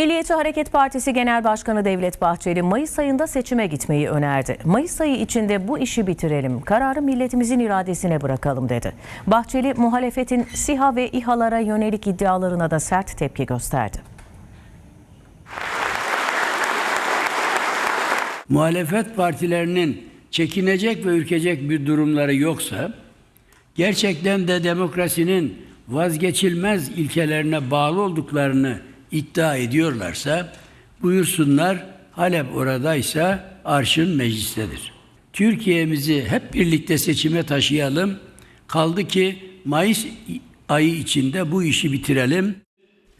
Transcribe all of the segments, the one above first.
Milliyetçi Hareket Partisi Genel Başkanı Devlet Bahçeli Mayıs ayında seçime gitmeyi önerdi. Mayıs ayı içinde bu işi bitirelim, kararı milletimizin iradesine bırakalım dedi. Bahçeli muhalefetin SİHA ve İHA'lara yönelik iddialarına da sert tepki gösterdi. muhalefet partilerinin çekinecek ve ürkecek bir durumları yoksa, gerçekten de demokrasinin vazgeçilmez ilkelerine bağlı olduklarını iddia ediyorlarsa, buyursunlar Halep oradaysa arşın meclistedir. Türkiye'mizi hep birlikte seçime taşıyalım. Kaldı ki Mayıs ayı içinde bu işi bitirelim.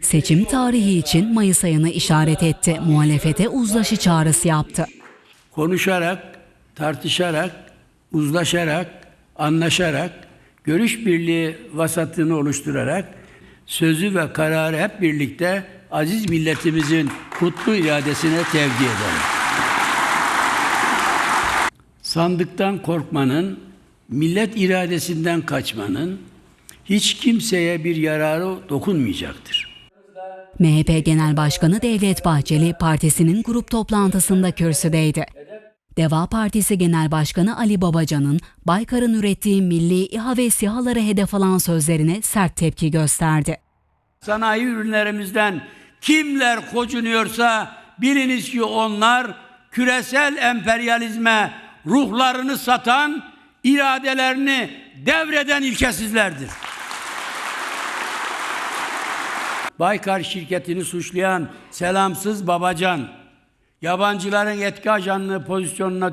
Seçim tarihi için Mayıs ayını işaret etti. Muhalefete uzlaşı çağrısı yaptı. konuşarak, tartışarak, uzlaşarak, anlaşarak, görüş birliği vasatını oluşturarak sözü ve kararı hep birlikte aziz milletimizin kutlu iradesine tevdi edelim. Sandıktan korkmanın, millet iradesinden kaçmanın hiç kimseye bir yararı dokunmayacaktır. MHP Genel Başkanı Devlet Bahçeli partisinin grup toplantısında kürsüdeydi. Deva Partisi Genel Başkanı Ali Babacan'ın Baykar'ın ürettiği milli İHA ve SİHA'ları hedef alan sözlerine sert tepki gösterdi. Sanayi ürünlerimizden kimler kocunuyorsa biliniz ki onlar küresel emperyalizme ruhlarını satan, iradelerini devreden ilkesizlerdir. Baykar şirketini suçlayan selamsız babacan, yabancıların etki ajanlığı pozisyonuna,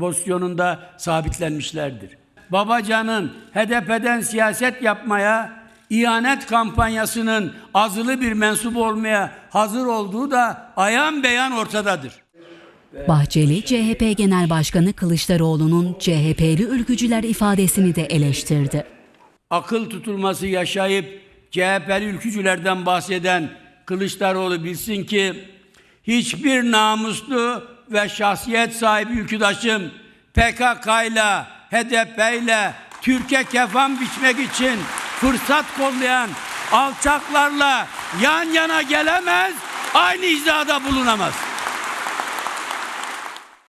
pozisyonunda sabitlenmişlerdir. Babacan'ın HDP'den siyaset yapmaya, ihanet kampanyasının azılı bir mensup olmaya hazır olduğu da ayan beyan ortadadır. Bahçeli, CHP Genel Başkanı Kılıçdaroğlu'nun CHP'li ülkücüler ifadesini de eleştirdi. akıl tutulması yaşayıp CHP'li ülkücülerden bahseden Kılıçdaroğlu bilsin ki hiçbir namuslu ve şahsiyet sahibi ülküdaşım PKK'yla, HDP'yle Türkiye kefan biçmek için fırsat kollayan alçaklarla yan yana gelemez, aynı hizada bulunamaz.